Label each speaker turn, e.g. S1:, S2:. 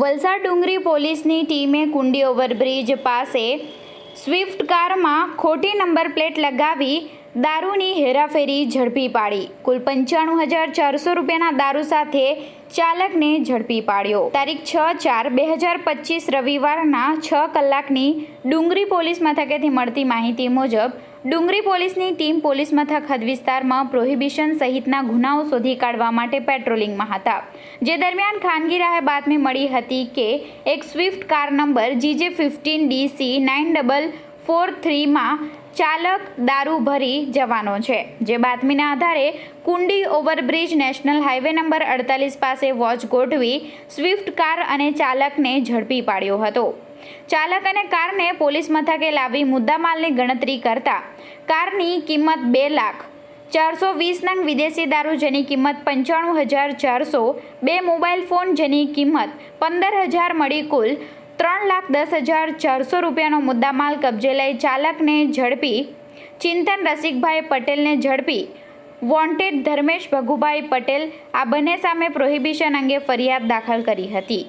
S1: વલસાડ ડુંગરી પોલીસની ટીમે કુંડી ઓવરબ્રિજ પાસે સ્વિફ્ટ કારમાં ખોટી નંબર પ્લેટ લગાવી દારૂની હેરાફેરી ઝડપી પાડી. કુલ પંચાણું હજાર ચારસો રૂપિયાના દારૂ સાથે ચાલકને ઝડપી પાડ્યો. તારીખ છ ચાર બે હજાર પચીસ રવિવારના છ કલાકની ડુંગરી પોલીસ મથકેથી મળતી માહિતી મુજબ ડુંગરી પોલીસની ટીમ પોલીસ મથક હદ વિસ્તારમાં પ્રોહિબિશન સહિતના ગુનાઓ શોધી કાઢવા માટે પેટ્રોલિંગમાં હતા. જે દરમિયાન ખાનગી રાહે બાતમી મળી હતી કે એક Swift car number GJ fifteen DC nine double four થ્રીમાં ચાલક દારૂ ભરી જવાનો છે. જે બાતમીના આધારે કુંડી ઓવરબ્રિજ નેશનલ હાઈવે નંબર અડતાલીસ પાસે વોચ ગોઠવી સ્વિફ્ટ કાર અને ચાલકને ઝડપી પાડ્યો હતો. ચાલક અને કારને પોલીસ મથકે લાવી મુદ્દામાલની ગણતરી કરતા કારની કિંમત બે લાખ, ચારસો વીસ નંગ વિદેશી દારૂ જેની કિંમત પંચાણું હજાર ચારસો, બે મોબાઈલ ફોન જેની કિંમત પંદર હજાર મળી કુલ ત્રણ લાખ દસ હજાર ચારસો રૂપિયાનો મુદ્દામાલ કબજે લઈ ચાલકને ઝડપી ચિંતન રસિકભાઈ પટેલને ઝડપી વોન્ટેડ ધર્મેશ ભગુભાઈ પટેલ આ બંને સામે પ્રોહિબિશન અંગે ફરિયાદ દાખલ કરી હતી.